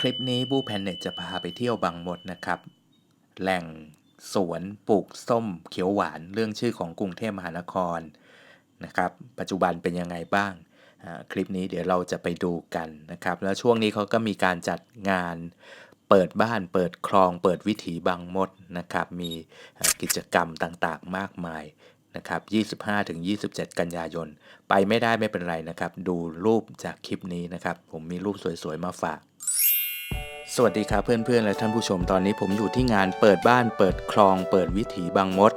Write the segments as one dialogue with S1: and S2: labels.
S1: คลิปนี้บูแพนเน็ตจะพาไปเที่ยวบางมดนะครับ แหล่งสวนปลูกส้มเขียวหวานเรื่องชื่อของกรุงเทพมหานครนะครับ ปัจจุบันเป็นยังไงบ้าง คลิปนี้เดี๋ยวเราจะไปดูกันนะครับ แล้วช่วงนี้เขาก็มีการจัดงานเปิดบ้านเปิดคลอง เปิดวิถีบางมดนะครับ มีกิจกรรมต่างๆมากมายนะครับ25-27 กันยายน ไปไม่ได้ไม่เป็นไรนะครับ ดูรูปจากคลิปนี้นะครับ ผมมีรูปสวยๆมาฝาก สวัสดีครับเพื่อนๆ และท่านผู้ชมตอนนี้ผมอยู่ที่งานเปิดบ้านเปิดคลอง เปิดวิถีบางมด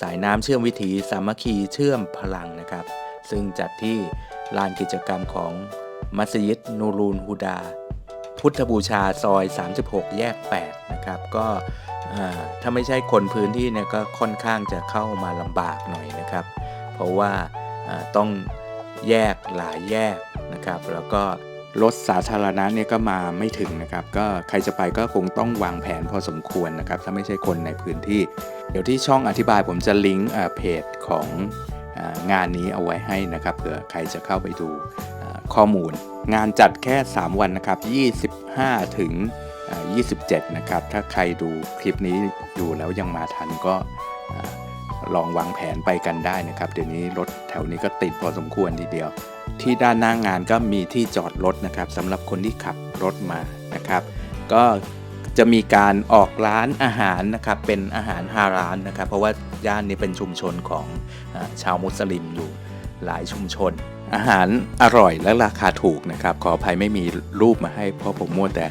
S1: สายน้ำเชื่อมวิถีสามัคคีเชื่อมพลังนะครับ ซึ่งจัดที่ลานกิจกรรมของมัสยิดนูรูนฮูดา พุทธบูชาซอย 36 แยก 8 นะครับ ก็ถ้าไม่ใช่คนพื้นที่เนี่ยก็ค่อนข้างจะเข้ามาลำบากหน่อยนะครับ เพราะว่าต้องแยกหลายแยกนะครับ แล้วก็ รถสาธารณะเนี่ยก็มาไม่ถึงนะครับ ก็ใครจะไปก็คงต้องวางแผนพอสมควรนะครับ ถ้าไม่ใช่คนในพื้นที่ เดี๋ยวที่ช่องอธิบายผมจะลิงก์เพจของงานนี้เอาไว้ให้นะครับเผื่อใครจะเข้าไปดูข้อมูล งานจัดแค่ 3 วันนะครับ 25 ถึงอ่า27 นะครับ ถ้าใครดูคลิปนี้อยู่แล้วยังมาทันก็ลองวางแผนไปกันได้นะครับ เดี๋ยวนี้รถแถวนี้ก็ติดพอสมควรทีเดียว ที่ด้านหน้างานก็มีที่จอดรถนะครับสำหรับคนที่ขับรถมานะครับ ก็จะมีการออกร้านอาหารนะครับเป็นอาหารฮาร้านนะครับ เพราะว่าย่านนี้เป็นชุมชนของอชาวมุสลิมอยู่หลายชุมชน อาหารอร่อยและราคาถูกนะครับ ขออภัยไม่มีรูปมาให้เพราะผมมัวแต่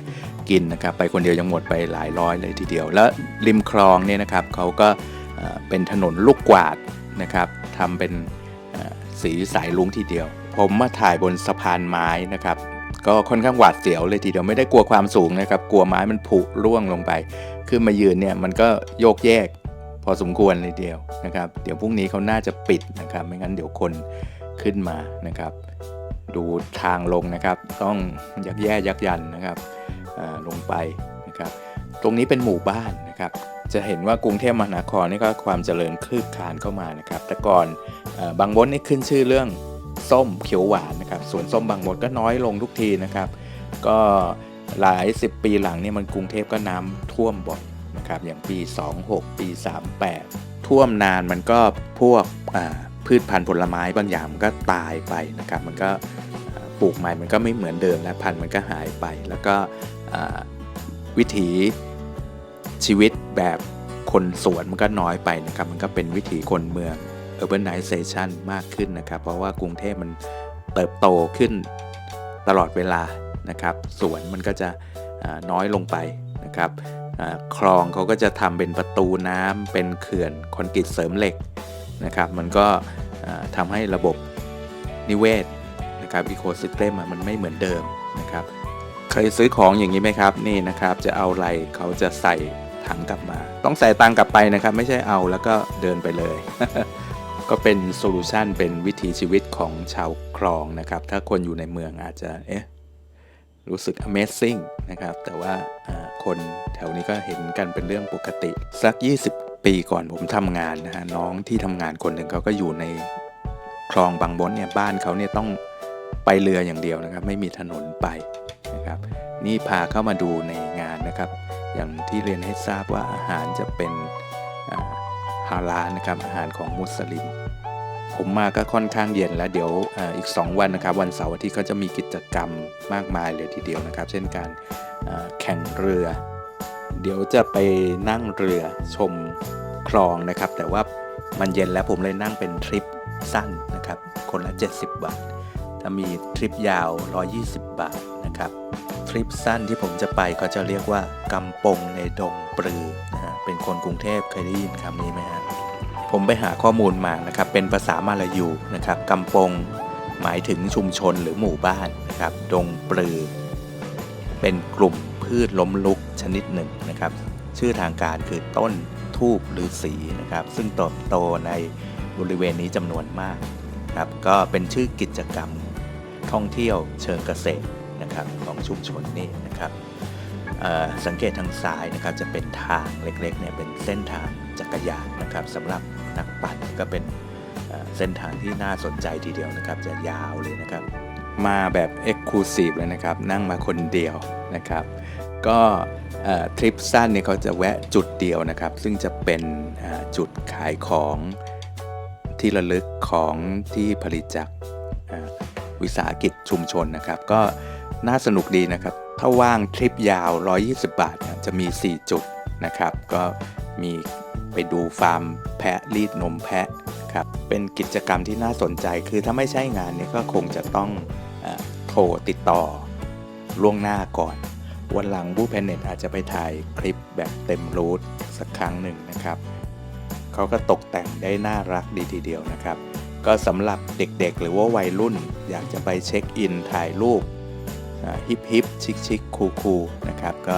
S1: กินนะครับ ไปคนเดียวยังหมดไปหลายร้อยเลยทีเดียว แล้วริมคลองเนี่ยนะครับเขาก็เป็นถนนลูกกวาดนะครับทำเป็นสีสายลุงทีเดียว ผมมาถ่ายบนสะพานไม้นะครับก็ค่อนข้างหวาดเสียวเลยทีเดียวไม่ได้กลัวความสูงนะครับ กลัวไม้มันผุร่วงลงไป ขึ้นมายืนเนี่ยมันก็โยกแยกพอสมควรเลยเดียวนะครับ เดี๋ยวพรุ่งนี้เขาน่าจะปิดนะครับ ไม่งั้นเดี๋ยวคนขึ้นมานะครับ ดูทางลงนะครับ ต้องยักแย่ยักยันนะครับอ่าลงไปนะครับ ตรงนี้เป็นหมู่บ้านนะครับ จะเห็นว่ากรุงเทพมหานครนี่ก็ความเจริญคลืบคลานเข้ามานะครับ แต่ก่อนอบางมดนี่ขึ้นชื่อเรื่อง ส้มเขียวหวานนะครับสวนส้มบางมดก็น้อยลงทุกทีนะครับ ก็หลาย 10 ปีหลังเนี่ยมันกรุงเทพก็น้ำท่วมบ่อยนะครับอย่างปี 26 ปี 38 ท่วมนานมันก็พวกพืชพันธุ์ผลไม้บางอย่างมันก็ตายไปนะครับ มันก็ปลูกใหม่มันก็ไม่เหมือนเดิมและพันธุ์มันก็หายไป แล้วก็วิถีชีวิตแบบคนสวนมันก็น้อยไปนะครับ มันก็เป็นวิถีคนเมือง urbanization มากขึ้นนะครับ เพราะว่ากรุงเทพมันเติบโตขึ้นตลอดเวลานะครับสวนมันก็จะน้อยลงไปนะครับคลองเขาก็จะทำเป็นประตูน้ำเป็นเขื่อนคอนกรีตเสริมเหล็กนะครับ มันก็ทำให้ระบบนิเวศนะครับอีโคซิสเต็มมันไม่เหมือนเดิมนะครับเคยซื้อของอย่างนี้ไหมครับนี่นะครับจะเอาอะไรเขาจะใส่ถังกลับมา ต้องใส่ตังกลับไปนะครับ ไม่ใช่เอาแล้วก็เดินไปเลย ก็เป็นโซลูชันเป็นวิถีชีวิตของชาวคลองนะครับ ถ้าคนอยู่ในเมืองอาจจะเอ๊ะรู้สึก Amazing นะครับ แต่ว่าคนแถวนี้ก็เห็นกันเป็นเรื่องปกติ สัก 20 ปีก่อนผมทำงานนะฮะน้องที่ทำงานคนหนึ่งเขาก็อยู่ในคลองบางบนเนี่ยบ้านเขาเนี่ยต้องไปเรืออย่างเดียวนะครับ ไม่มีถนนไปนะครับ นี่พาเข้ามาดูในงานนะครับ อย่างที่เรียนให้ทราบว่าอาหารจะเป็น ฮาลานะครับอาหารของมุสลิม ผมมาก็ค่อนข้างเย็นแล้วเดี๋ยวอาอีก 2 วันนะครับ วันเสาร์อาทิตย์ก็จะมีกิจกรรมมากมายเลยทีเดียวนะครับ เช่นการแข่งเรือ เดี๋ยวจะไปนั่งเรือชมคลองนะครับ แต่ว่ามันเย็นแล้วผมเลยนั่งเป็นทริปสั้นนะครับ คนละ 70 บาทถ้ามีทริปยาว 120 บาทนะครับ ริปสั้นที่ผมจะไปก็จะเรียกว่ากำปงในดงปลือนะฮะเป็นคนกรุงเทพเคยได้ยินคำนี้ไหมฮะผมไปหาข้อมูลมานะครับเป็นภาษามาลายูนะครับกำปงหมายถึงชุมชนหรือหมู่บ้านนะครับดงปลือ เป็นกลุ่มพืชล้มลุกชนิดหนึ่งนะครับ ชื่อทางการคือต้นทูบฤาษีนะครับ ซึ่งเติบโตในบริเวณนี้จำนวนมากครับก็เป็นชื่อกิจกรรมท่องเที่ยวเชิงเกษตร นะครับของชุมชนนี้นะครับสังเกตทางซ้ายนะครับจะเป็นทางเล็กๆเนี่ยเป็นเส้นทางจักรยานนะครับสำหรับนักปั่นก็เป็นเส้นทางที่น่าสนใจทีเดียวนะครับ จะยาวเลยนะครับ มาแบบ Exclusive เลยนะครับ นั่งมาคนเดียวนะครับ ก็ทริปสั้นเนี่ยเขาจะแวะจุดเดียวนะครับ ซึ่งจะเป็นจุดขายของที่ระลึกของที่ผลิตจากวิสาหกิจชุมชนนะครับ ก็ น่าสนุกดีนะครับ ถ้าว่างทริปยาว 120 บาทจะมี 4 จุดนะครับ ก็มีไปดูฟาร์มแพะรีดนมแพะครับเป็นกิจกรรมที่น่าสนใจคือถ้าไม่ใช่งานเนี่ยก็คงจะต้องออโทรติดต่อล่วงหน้าก่อน วันหลังบูแพนเน็ตอาจจะไปถ่ายคลิปแบบเต็มรูทสักครั้งหนึ่งนะครับเขาก็ตกแต่งได้น่ารักดีทีเดียวนะครับ ก็สำหรับเด็กๆ หรือว่าวัยรุ่นอยากจะไปเช็คอินถ่ายรูป ฮิปฮิปชิคชิคคูคูนะครับก็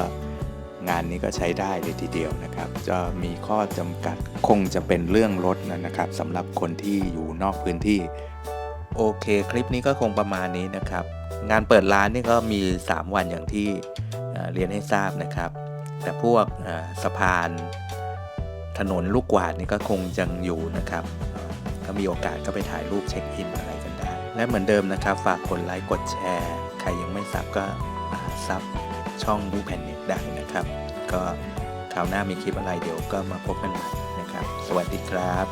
S1: งานนี้ก็ใช้ได้เลยทีเดียวนะครับ จะมีข้อจำกัดคงจะเป็นเรื่องรถนะครับสำหรับคนที่อยู่นอกพื้นที่ โอเคคลิปนี้ก็คงประมาณนี้นะครับ งานเปิดร้านนี่ก็มี 3 วันอย่างที่เรียนให้ทราบนะครับ แต่พวกสะพานถนนลูกกวาดนี่ก็คงยังอยู่นะครับถ้ามีโอกาสก็ไปถ่ายรูปเช็คอินอะไรกันได้ และเหมือนเดิมนะครับ ฝากกดไลค์กดแชร์ ใครยังไม่ซับก็มาซับช่องบูแพนเน็ตได้นะครับ ก็คราวหน้ามีคลิปอะไรเดี๋ยวก็มาพบกันใหม่นะครับ สวัสดีครับ